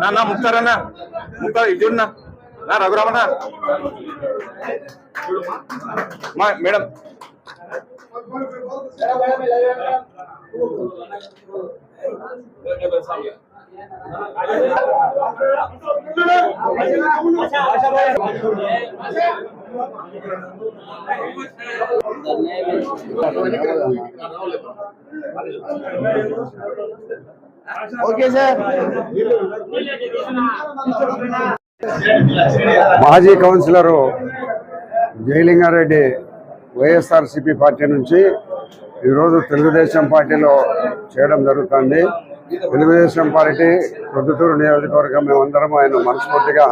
నా నా ముక్తార్ అన్న ముక్తార్ ఇది చూడన్నా నా రఘురామన్న మా మేడం ఓకే సార్. మాజీ కౌన్సిలరు జయలింగారెడ్డి వైఎస్ఆర్సిపి పార్టీ నుంచి ఈరోజు తెలుగుదేశం పార్టీలో చేయడం జరుగుతుంది. తెలుగుదేశం పార్టీ ప్రొద్దుటూరు నియోజకవర్గం మేమందరం ఆయన మనస్ఫూర్తిగా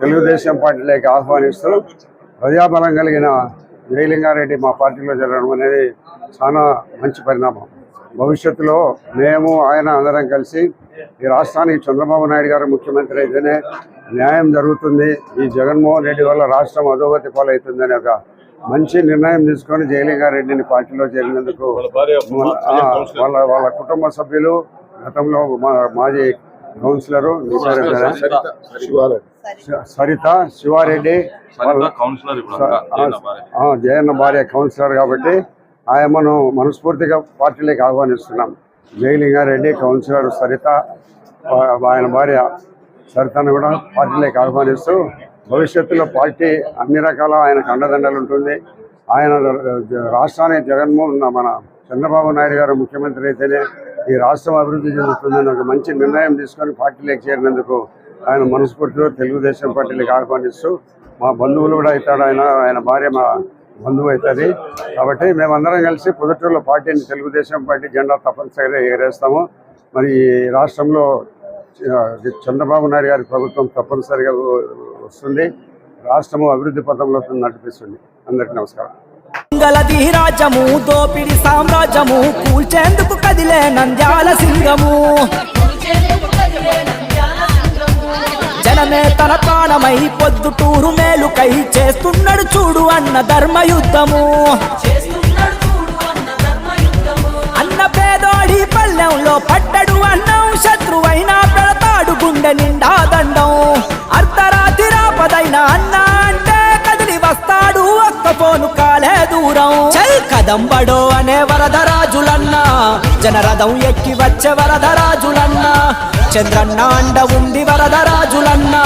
తెలుగుదేశం పార్టీలోకి ఆహ్వానిస్తూ ప్రజాబలం కలిగిన జయలింగారెడ్డి మా పార్టీలో జరగడం అనేది చాలా మంచి పరిణామం. భవిష్యత్తులో మేము ఆయన అందరం కలిసి ఈ రాష్ట్రానికి చంద్రబాబు నాయుడు గారు ముఖ్యమంత్రి అయితేనే న్యాయం జరుగుతుంది. ఈ జగన్మోహన్ రెడ్డి వల్ల రాష్ట్రం అధోగతి పాలవుతుందని ఒక మంచి నిర్ణయం తీసుకొని జయలింగారెడ్డిని పార్టీలో చేరినందుకు వాళ్ళ వాళ్ళ కుటుంబ సభ్యులు గతంలో మా మాజీ కౌన్సిలరు? సరిత. శివారెడ్డి వాళ్ళ కౌన్సిలర్ ఆ, జయన్న భార్య కౌన్సిలర్ కాబట్టి ఆయనను మనస్ఫూర్తిగా పార్టీలోకి ఆహ్వానిస్తున్నాం. జయలింగారెడ్డి కౌన్సిలర్ సరిత ఆయన భార్య సరితను కూడా పార్టీలోకి ఆహ్వానిస్తూ భవిష్యత్తులో పార్టీ అన్ని రకాల ఆయనకు అండదండలు ఉంటుంది. ఆయన రాష్ట్రానికి జగన్మోహన్ మన చంద్రబాబు నాయుడు గారు ముఖ్యమంత్రి అయితేనే ఈ రాష్ట్రం అభివృద్ధి చెందుతుందని ఒక మంచి నిర్ణయం తీసుకొని పార్టీలోకి చేరినందుకు ఆయన మనస్ఫూర్తిలో తెలుగుదేశం పార్టీలకు ఆహ్వానిస్తూ మా బంధువులు కూడా అవుతాడు ఆయన ఆయన భార్య మా బంధువు అవుతుంది. కాబట్టి మేమందరం కలిసి పొద్దుటూరులో పార్టీని తెలుగుదేశం పార్టీ జెండా తప్పనిసరిగా ఎగరేస్తాము. మరి ఈ రాష్ట్రంలో చంద్రబాబు నాయుడు గారి ప్రభుత్వం తప్పనిసరిగా వస్తుంది. రాష్ట్రము అభివృద్ధి పథంలో నడిపిస్తుంది. అందరికీ నమస్కారం. గలది రాజ్యము దోపిడి సామ్రాజ్యము కూల్చేందుకు కదిలే నంద్యాల సింగము. జనమే తన ప్రాణమై పొద్దుటూరు మేలుకై చేస్తున్నాడు చూడు అన్న ధర్మయుద్ధము. అన్న పేదోడి పల్లెంలో పట్టు జగదంబడో అనే వరదరాజులన్నా జనరథం ఎక్కి వచ్చే వరదరాజులన్నా చంద్రన్న అండ ఉంది వరదరాజులన్నా